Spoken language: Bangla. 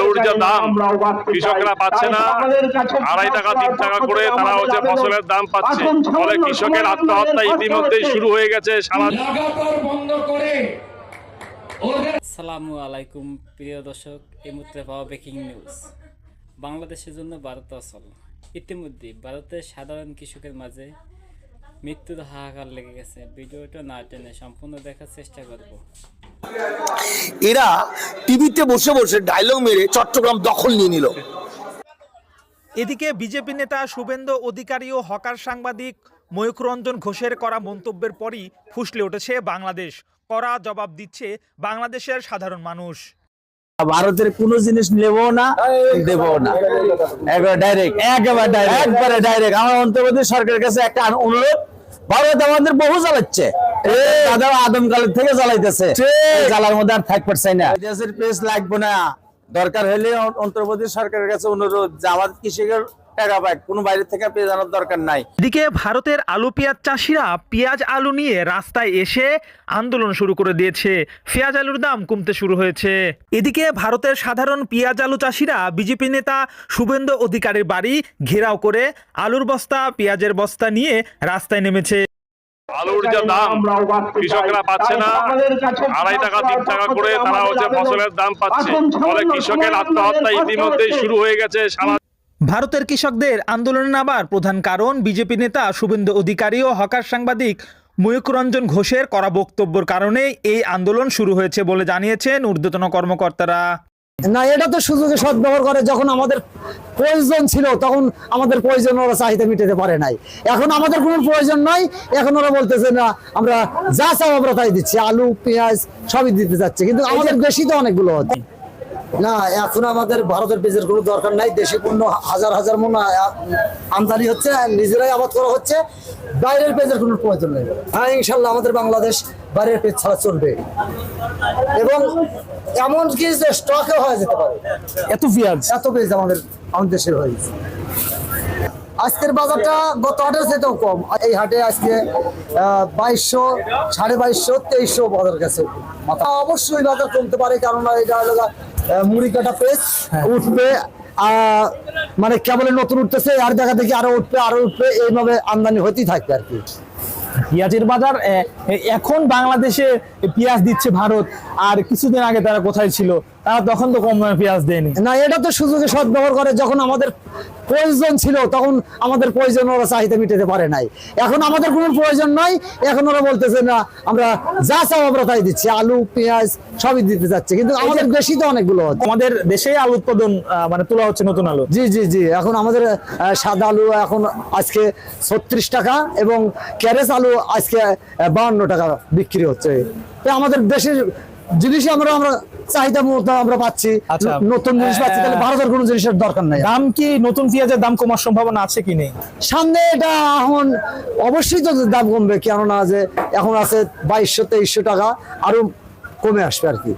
আলুর যা দাম কৃষকরা পাচ্ছে না। আড়াই টাকা তিন টাকা করে তারা হচ্ছে ফসলের দাম পাচ্ছে ফলে কৃষকের আত্মহত্যা ইতিমধ্যেই শুরু হয়ে গেছে সারা আসসালামু আলাইকুম প্রিয় দর্শক এই মুহূর্তে পাওয়া ব্রেকিং নিউজ বাংলাদেশের জন্য ভারত অচল। ইতিমধ্যে ভারতের সাধারণ কৃষকের মাঝে মৃত্যুর হাহাকার লেগে গেছে। ভিডিওটা না টেনে সম্পূর্ণ দেখার চেষ্টা করব। এরা টিভিতে বসে বসে ডায়লগ মেরে চট্টগ্রাম দখল নিয়ে নিল। এদিকে বিজেপি নেতা শুভেন্দু অধিকারী ও হকার সাংবাদিক ময়ূক রঞ্জন ঘোষের করা মন্তব্যের পরই ফুসলে উঠেছে বাংলাদেশ। কড়া জবাব দিচ্ছে বাংলাদেশের সাধারণ মানুষ। ভারতের কোনো জিনিস নেব না দেবো না। একবার ডাইরেক্ট একেবারে ডাইরেক্ট একবারে ডাইরেক্ট আমার অন্তর্বর্তী সরকারের কাছে একটা অনুরোধ ভারত আমাদের বহু জ্বালাচ্ছে। দাদা আদমকালের থেকে জ্বালাইতেছে। চালার জ্বালার মধ্যে আর থাক পারছে না। দেশের পেস লাগবে না। দরকার হলে অন্তর্বর্তী সরকারের কাছে অনুরোধ যে আমাদের কৃষকের টাকা পায় কোনো বাইরে থেকে পেয়ে জানার দরকার নাই। এদিকে ভারতের আলু পেঁয়াজ চাষিরা পেঁয়াজ আলু নিয়ে রাস্তায় এসে আন্দোলন শুরু করে দিয়েছে। পেঁয়াজ আলুর দাম কমতে শুরু হয়েছে। এদিকে ভারতের সাধারণ পেঁয়াজ আলু চাষিরা বিজেপি নেতা শুভেন্দু অধিকারীর বাড়ি ঘেরাও করে আলুর বস্তা পেঁয়াজের বস্তা নিয়ে রাস্তায় নেমেছে। আলুর যা দাম কৃষকরা পাচ্ছে না। আড়াই টাকা তিন টাকা করে তারা হচ্ছে ফসলের দাম পাচ্ছে। ফলে কৃষকের আত্মহত্যা ইতিমধ্যেই শুরু হয়ে গেছে সারা ভারতের কৃষকদের আন্দোলনে নামার প্রধান কারণ বিজেপি নেতা শুভেন্দু অধিকারী ও হকার সাংবাদিক ময়ূক রঞ্জন ঘোষের করা বক্তব্যের কারণে এই আন্দোলন শুরু হয়েছে বলে জানিয়েছেন ঊর্ধ্বতন কর্মকর্তারা। না এটা তো সুযোগে সদ্ব্যবহার করে যখন আমাদের প্রয়োজন ছিল তখন আমাদের প্রয়োজন ওরা চাহিদা মিটাতে পারে নাই। এখন আমাদের কোনো প্রয়োজন নাই এখন ওরা বলতেছে না আমরা যা চাও আমরা তাই দিচ্ছি। আলু পেঁয়াজ সবই দিতে যাচ্ছে। কিন্তু আমাদের বেশি তো অনেকগুলো হচ্ছে। না এখন আমাদের ভারতের বীজের কোনো দরকার নাই। দেশে পণ্য হাজার হাজার মন আমদানি হচ্ছে নিজেরাই আবাদ করা হচ্ছে। বাইরের পেজের কোনো প্রয়োজন নেই। হ্যাঁ ইনশাল্লাহ আমাদের বাংলাদেশ বাইরের পেজ ছাড়া চলবে। এবং এমন কি যে স্টকে হয়ে যেতে পারে। এত পেঁয়াজ? এত পেজ আমাদের আমাদের দেশের হয়েছে আজকের বাজারটা গত হাটের থেকেও কম। এই হাটে আজকে বাইশশো সাড়ে বাইশশো তেইশশো বাজার গেছে। মাথা অবশ্যই বাজার কমতে পারে কেননা এটা মুড়ি কাটা পেজ উঠবে মানে কেবল নতুন উঠতেছে আর দেখা দেখি আরও উঠবে আরও উঠবে এইভাবে আমদানি হতেই থাকবে আর কি। পেঁয়াজের বাজার এখন বাংলাদেশে পেঁয়াজ দিচ্ছে ভারত। আর কিছুদিন আগে তারা কোথায় ছিল তারা তখন তো কম দামে পেঁয়াজ দেয়নি। না এটা তো সুযোগে সদ্ব্যবহার করে যখন আমাদের প্রয়োজন ছিল তখন আমাদের প্রয়োজন ওরা চাহিদা মিটাতে পারে নাই। এখন আমাদের কোনো প্রয়োজন নাই এখন ওরা বলতেছে না আমরা যা চাও আমরা তাই দিচ্ছি। আলু পেঁয়াজ সবই দিতে যাচ্ছে। কিন্তু আমাদের বেশি তো অনেকগুলো হচ্ছে আমাদের দেশে আলু উৎপাদন মানে তোলা হচ্ছে নতুন আলু। জি জি জি। এখন আমাদের সাদা আলু এখন আজকে ছত্রিশ টাকা এবং ক্যারেস আলু আজকে বাহান্ন টাকা বিক্রি হচ্ছে। তো আমাদের দেশের জিনিসই আমরা আমরা চাহিদা মতো আমরা পাচ্ছি। আচ্ছা। নতুন জিনিস পাচ্ছি তাহলে ভারতের কোনো জিনিসের দরকার নাই। দাম কি নতুন পেঁয়াজের দাম কমার সম্ভাবনা আছে কি নেই? সামনে এটা এখন অবশ্যই তো দাম কমবে কেননা যে এখন আছে বাইশশো তেইশশো টাকা আরও কমে আসবে আর কি।